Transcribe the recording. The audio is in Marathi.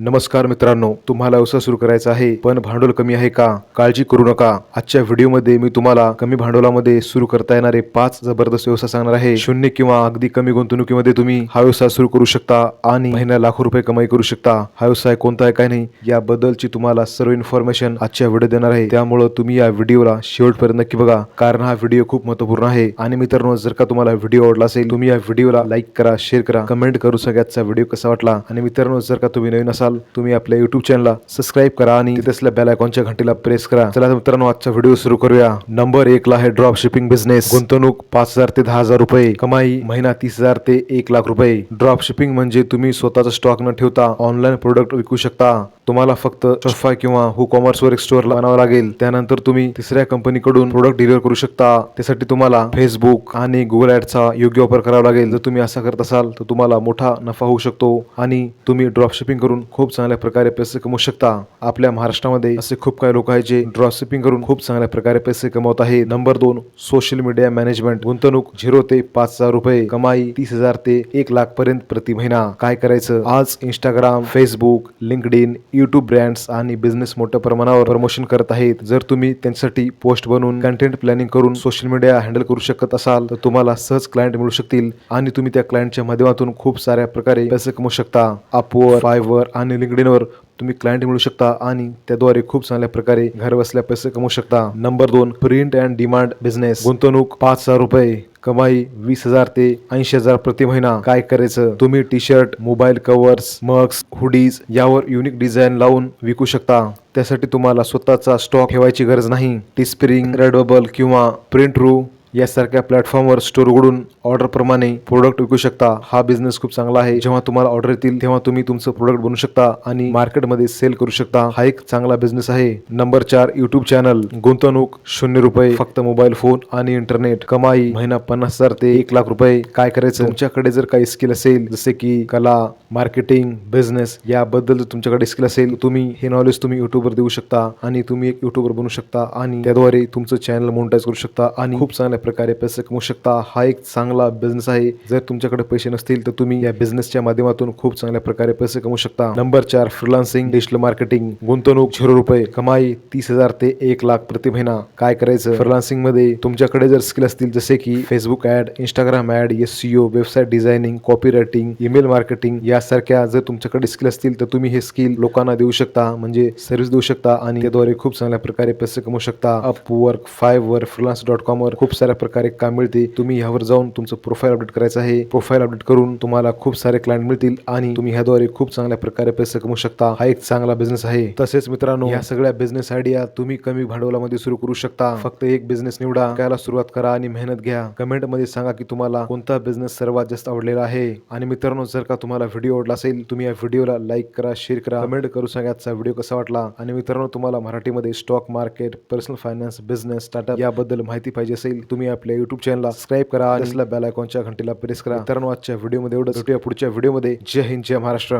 नमस्कार मित्रांनो तुम्हाला व्यवसाय सुरू करायचा आहे पण भांडवल कमी आहे का? काळजी करू नका. आजच्या व्हिडिओमध्ये मी तुम्हाला कमी भांडवलामध्ये सुरू करता येणारे पाच जबरदस्त व्यवसाय सांगणार आहे. शून्य किंवा अगदी कमी गुंतवणुकीमध्ये तुम्ही हा व्यवसाय सुरू करू शकता आणि महिन्या लाखो रुपये कमाई करू शकता. हा व्यवसाय कोणता आहे काय नाही याबद्दलची तुम्हाला सर्व इन्फॉर्मेशन आजच्या व्हिडिओ देणार आहे. त्यामुळं तुम्ही या व्हिडिओला शेवटपर्यंत नक्की बघा कारण हा व्हिडिओ खूप महत्त्वपूर्ण आहे. आणि मित्रांनो जर का तुम्हाला व्हिडिओ आवडला असेल तुम्ही या व्हिडिओला लाईक करा शेअर करा कमेंट करू सगळ्याचा व्हिडिओ कसा वाटला. आणि मित्रांनो जर का तुम्ही नवीन असाल तुम्ही आपल्या युट्यूब चॅनलला सबस्क्राईब करा आणि तिथे बेल आयकॉनच्या घंटीला प्रेस करा. चला मित्रांनो आजचा व्हिडिओ सुरू करूया. नंबर एक ला आहे ड्रॉप शिपिंग बिझनेस गुंतवणूक पाच हजार ते दहा हजार रुपये. कमाई महिना तीस हजार ते एक लाख रुपये. ड्रॉप शिपिंग म्हणजे तुम्ही स्वतःचा स्टॉक न ठेवता ऑनलाईन प्रोडक्ट विकू शकता. तुम्हाला फक्त शॉफाय किंवा हु कॉमर्सवर एक स्टोअर बनावा लागेल. त्यानंतर तुम्ही तिसऱ्या कंपनीकडून प्रोडक्ट डिलिव्हर करू शकता. त्यासाठी तुम्हाला फेसबुक आणि गुगल ॲडचा योग्य वापर करावा लागेल. जर तुम्ही असा करत असाल तर तुम्हाला मोठा नफा होऊ शकतो आणि तुम्ही ड्रॉप शिपिंग करून खूप चांगल्या प्रकारे पैसे कमवू शकता. आपल्या महाराष्ट्रामध्ये असे खूप काही लोक आहेत जे ड्रॉप शिपिंग करून खूप चांगल्या प्रकारे पैसे कमवत आहे. नंबर दोन सोशल मीडिया मॅनेजमेंट गुंतवणूक झिरो ते पाच हजार रुपये कमाई तीस हजार ते एक लाख पर्यंत प्रति महिना. काय करायचं? आज Instagram Facebook LinkedIn YouTube brands आणि बिझनेस मोठ्या प्रमाणावर प्रमोशन करत आहेत. जर तुम्ही त्यांच्यासाठी पोस्ट बनवून कंटेंट प्लॅनिंग करून सोशल मीडिया हँडल करू शकत असाल तर तुम्हाला सहज क्लायंट मिळू शकतील आणि तुम्ही त्या क्लायंटच्या माध्यमातून खूप साऱ्या प्रकारे पैसे कमवू शकता. अपवर फायवर आणि लिंकडिनवर तुम्ही क्लायंट मिळू शकता आणि त्याद्वारे खूप चांगल्या प्रकारे घर बसल्या पैसे कमवू शकता. नंबर दोन प्रिंट अँड डिमांड बिझनेस गुंतवणूक पाच हजार रुपये कमाई वीस हजार ते ऐंशी हजार प्रति महिना. काय करायचं? तुम्ही T shirt mobile covers mugs hoodies यावर युनिक डिझाईन लावून विकू शकता. त्यासाठी तुम्हाला स्वतःचा स्टॉक ठेवायची गरज नाही. टिस्प्रिंग रेड बबल किंवा प्रिंट रू यासारख्या प्लॅटफॉर्मवर स्टोर उघडून ऑर्डरप्रमाणे प्रोडक्ट विकू शकता. हा बिझनेस खूप चांगला आहे. जेव्हा तुम्हाला ऑर्डर येतील तेव्हा तुम्ही तुमचं प्रोडक्ट बनवू शकता आणि मार्केटमध्ये सेल करू शकता. हा एक चांगला बिझनेस आहे. नंबर चार युट्यूब चॅनल गुंतवणूक शून्य रुपये फक्त मोबाईल फोन आणि इंटरनेट कमाई महिना पन्नास हजार ते एक लाख रुपये. काय करायचं? तुमच्याकडे जर काही स्किल असेल जसे की कला मार्केटिंग बिझनेस याबद्दल जर तुमच्याकडे स्किल असेल तुम्ही हे नॉलेज तुम्ही युट्यूबवर देऊ शकता आणि तुम्ही एक युट्यूबर बनू शकता आणि त्याद्वारे तुमचं चॅनल मोनिटाईज करू शकता आणि खूप चांगल्या प्रकारे पैसे कमवू शकता. हा एक चांगला बिझनेस आहे. जर तुमच्याकडे पैसे नसतील तर तुम्ही या बिझनेसच्या माध्यमातून खूप चांगल्या प्रकारे पैसे कमवू शकता. नंबर चार फ्रीलान्सिंग डिजिटल मार्केटिंग गुंतवणूक झिरो रुपये. कमाई तीस हजार ते एक लाख प्रति महिना. काय करायचं? फ्रीलान्सिंगमध्ये तुमच्याकडे जर स्किल असतील जसे की Facebook ad Instagram ads website designing copywriting email marketing यासारख्या जर तुमच्याकडे स्किल असतील तर तुम्ही हे स्किल लोकांना देऊ शकता. म्हणजे सर्व्हिस देऊ शकता आणि त्याद्वारे खूप चांगल्या प्रकारे पैसे कमवू शकता. अपवर्क फाईव्ह वर फ्रीलान्स डॉट कॉम वर खूप साऱ्या प्रकारे काम मिळते. तुम्ही ह्यावर जाऊन तुमचं प्रोफाईल अपडेट करायचं आहे. प्रोफाईल अपडेट करून तुम्हाला खूप सारे क्लायंट मिळतील आणि तुम्ही ह्याद्वारे खूप चांगल्या प्रकारे पैसे कमवू शकता. हा एक चांगला बिझनेस आहे. तसेच मित्रांनो या सगळ्या बिझनेस आयडिया तुम्ही कमी भांडवलामध्ये सुरू करू शकता. फक्त एक बिझनेस निवडा. त्याला सुरुवात करा आणि मेहनत घ्या. कमेंटमध्ये सांगा की तुम्हाला कोणता बिझनेस सर्वात जास्त आवडलेला आहे. आणि मित्रांनो जर का तुम्हाला व्हिडिओ आवडला असेल तुम्ही या व्हिडिओला लाईक करा शेअर करा. कमेंट करू सांगा आजचा व्हिडिओ कसा वाटला. आणि मित्रांनो तुम्हाला मराठीमध्ये stock market personal finance business startup याबद्दल माहिती पाहिजे असेल तुम्ही आपल्या युट्यूब चॅनलला सबस्क्राईब करा आणि बेल आयकॉनच्या घंटीला प्रेस करा. मित्रांनो आजच्या व्हिडिओमध्ये एवढं भेटूया पुढच्या व्हिडिओमध्ये जय हिंद जय महाराष्ट्र.